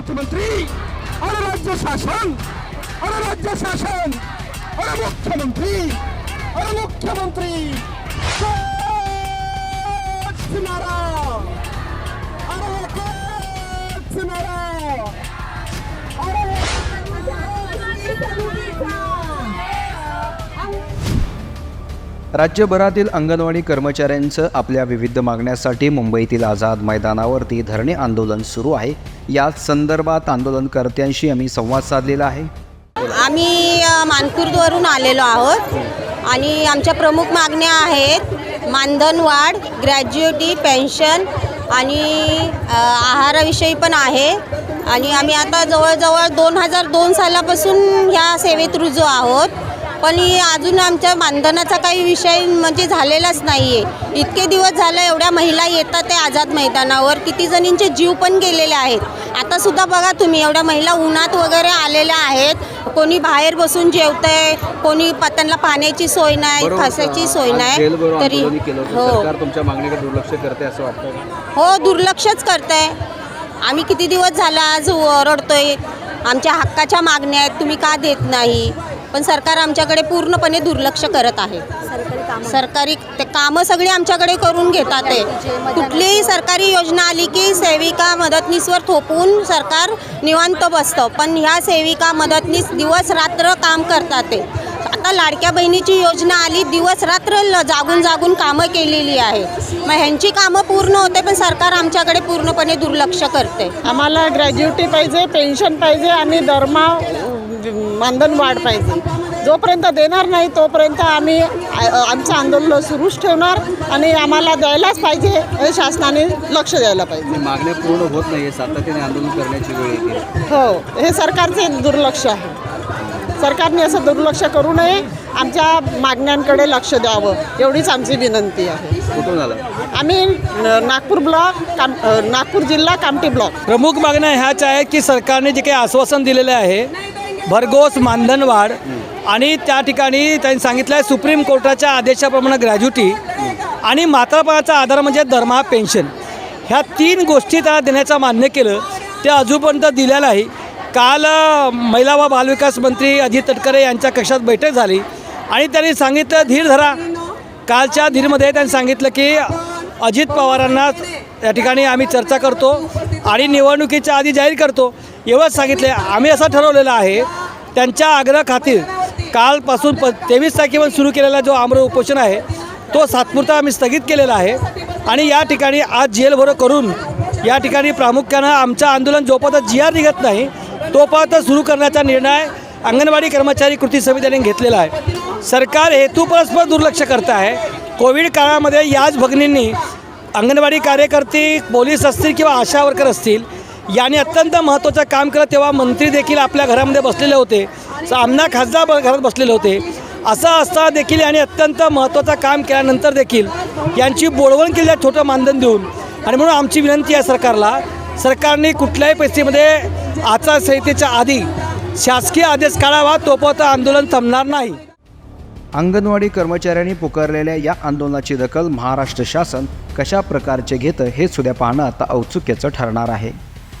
মুখ্যমন্ত্রী ওরা রাজ্য শাসন ওরা রাজ্য শাসন ওরা মুখ্যমন্ত্রী ওরা মুখ্যমন্ত্রী সিনারা সিনারা राज्यभरातील अंगणवाडी कर्मचाऱ्यांचं आपल्या विविध मागण्यासाठी मुंबईतील आझाद मैदानावरती धरणे आंदोलन सुरू आहे. या संदर्भात आंदोलनकर्त्यांशी आम्ही संवाद साधलेला आहे. आम्ही मानकुर्दवरून आलेलो आहोत आणि आमच्या प्रमुख मागण्या आहेत मानधनवाढ ग्रॅज्युएटी पेन्शन आणि आहाराविषयी पण आहे. आणि आम्ही आता जवळजवळ दोन हजार दोन सालापासून ह्या सेवेत रुजू आहोत. पण अजून आमच्या मानधनाचा काही विषय म्हणजे झालेलाच नाही आहे इतके दिवस झालं एवढ्या महिला येतात ते आझाद मैदानावर किती जणींचे जीव पण गेलेले आहेत. आता सुद्धा बघा तुम्ही एवढ्या महिला उन्हात वगैरे आलेल्या आहेत. कोणी बाहेर बसून जेवतंय कोणी प- त्यांना पाण्याची सोय नाही खासाची सोय नाही तरी हो. तुमच्या मागणीकडे दुर्लक्ष करते असं वाटतं हो दुर्लक्षच करताय. आम्ही किती दिवस झाला आज रडतोय आमच्या हक्काच्या मागण्या आहेत तुम्ही का देत नाही? पण सरकार आमच्याकडे पूर्णपणे दुर्लक्ष करत आहे. सरकारी ते कामं सगळी आमच्याकडे करून घेतात ते. कुठलीही सरकारी योजना आली की सेविका मदतनीसवर थोपवून सरकार निवांत बसतं. पण ह्या सेविका मदतनीस दिवस रात्र काम करतात ते. आता लाडक्या बहिणीची योजना आली दिवस रात्र ल- जागून जागून कामं केलेली आहे. मग ह्यांची कामं पूर्ण होते पण सरकार आमच्याकडे पूर्णपणे दुर्लक्ष करते. आम्हाला ग्रॅज्युटी पाहिजे पेन्शन पाहिजे आणि दरमा मानधन वाढ पाहिजे. जोपर्यंत देणार नाही तोपर्यंत आम्ही आमचं आंदोलन सुरूच ठेवणार आणि आम्हाला द्यायलाच पाहिजे हे शासनाने लक्ष द्यायला पाहिजे. मागण्या पूर्ण होत नाही सातत्याने आंदोलन करण्याची वेळ येते. हो हे सरकारचे दुर्लक्ष आहे. सरकारने असं दुर्लक्ष करू नये आमच्या मागण्यांकडे लक्ष द्यावं एवढीच आमची विनंती आहे. कुठून आम्ही नागपूर ब्लॉक काम नागपूर जिल्हा कामठी ब्लॉक. प्रमुख मागण्या ह्याच आहेत की सरकारने जे काही आश्वासन दिलेलं आहे भरघोस मानधनवाढ. आणि त्या ठिकाणी त्यांनी सांगितलं आहे सुप्रीम कोर्टाच्या आदेशाप्रमाणे ग्रॅज्युटी आणि मातापणाचा आधार म्हणजे दरमहा पेन्शन. ह्या तीन गोष्टी त्यांना देण्याचं मान्य केलं. ते अजूनपर्यंत दिलेलं नाही. काल महिला व बालविकास मंत्री अजित तटकरे यांच्या कक्षात बैठक झाली. आणि त्यांनी सांगितलं धीर धरा. कालच्या धीरमध्ये त्यांनी सांगितलं की अजित पवारांना त्या ठिकाणी आम्ही चर्चा करतो आणि निवडणुकीच्या आधी जाहीर करतो. एवढंच सांगितले आम्ही असं ठरवलेलं आहे त्यांच्या आग्रह खातीर कालपासून प तेवीस तारखेपासून सुरू केलेला जो आम्र उपोषण आहे तो सातपुरता आम्ही स्थगित केलेला आहे. आणि या ठिकाणी आज जेलभरो करून या ठिकाणी प्रामुख्यानं आमचं आंदोलन जोपर्यंत जी आर निघत नाही तोपर्यंत सुरू करण्याचा निर्णय अंगणवाडी कर्मचारी कृती समितीने घेतलेला आहे. सरकार हेतूपरस्पर दुर्लक्ष करत आहे. कोविड काळामध्ये याच भगिनींनी अंगणवाडी कार्यकर्ते पोलीस असतील किंवा आशा वर्कर असतील याने अत्यंत महत्त्वाचं काम केलं. तेव्हा मंत्री देखील आपल्या घरामध्ये बसलेले होते. स- आमदार खासदार घरात बसलेले होते. असं असता देखील याने अत्यंत महत्त्वाचं काम केल्यानंतर देखील यांची बोळवण केली आहे छोटं मानधन देऊन. आणि म्हणून आमची विनंती आहे सरकारला सरकारने कुठल्याही परिस्थितीमध्ये आचारसंहितेच्या आधी शासकीय आदेश काढावा तोपर्यंत आंदोलन थांबणार नाही. अंगणवाडी कर्मचाऱ्यांनी पुकारलेल्या या आंदोलनाची दखल महाराष्ट्र शासन कशा प्रकारचे घेतं हे सुद्धा पाहणं आता औत्सुक्याचं ठरणार आहे.